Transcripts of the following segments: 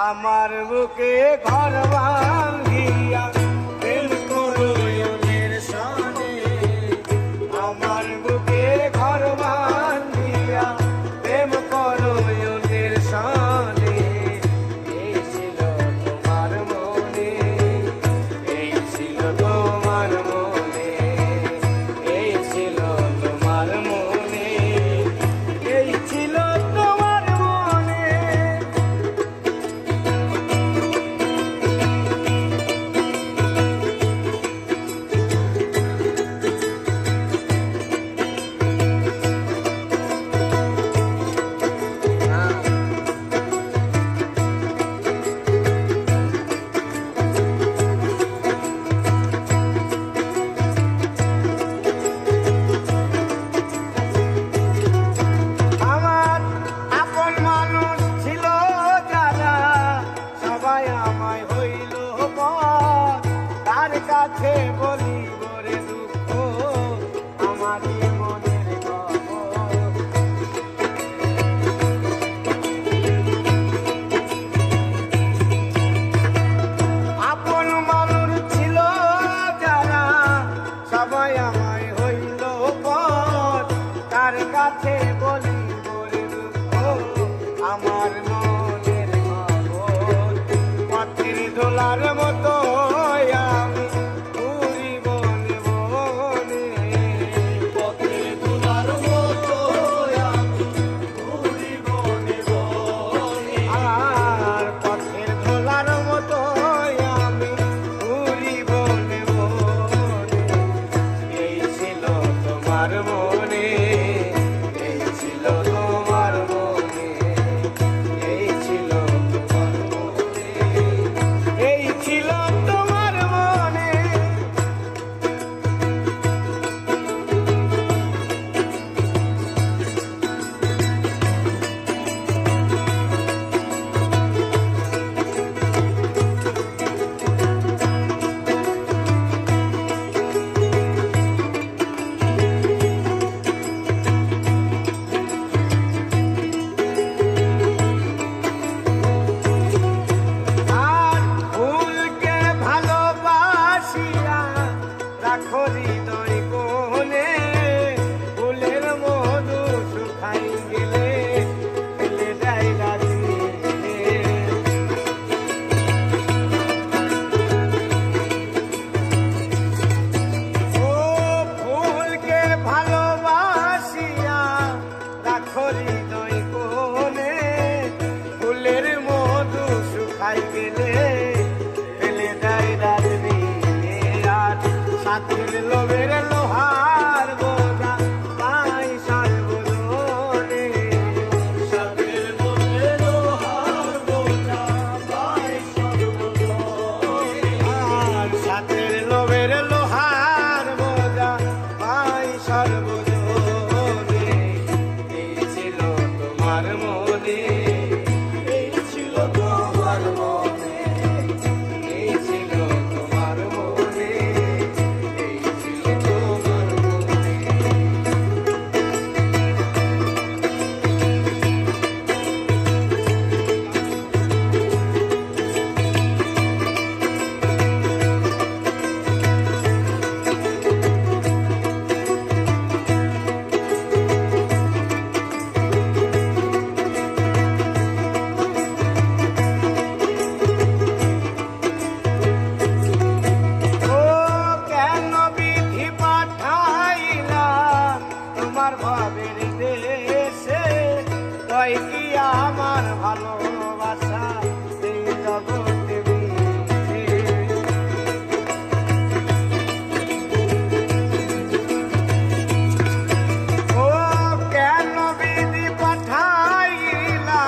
আমার বুকে ঘর ভাঙিয়া আমার lo verán los হৃদয় কি আমার ভালোবাসা? এই জগতে ও কেন বিধি পাঠাইলা?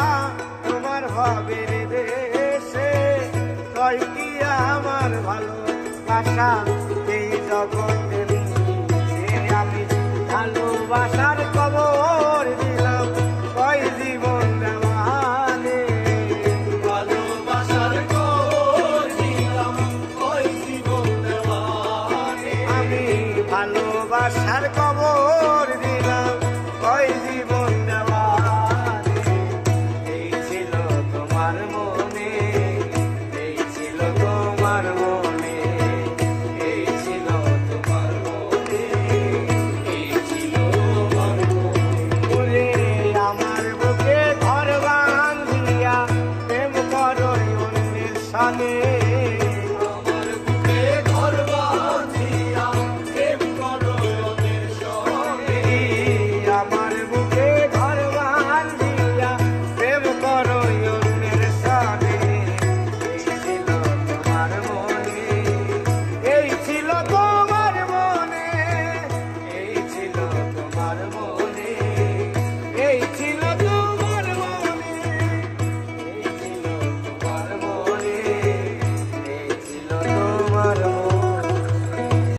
তোমার ভবের দেশে তয় কি আমার ভালোবাসা? এই জগতে আমি ভালোবাসার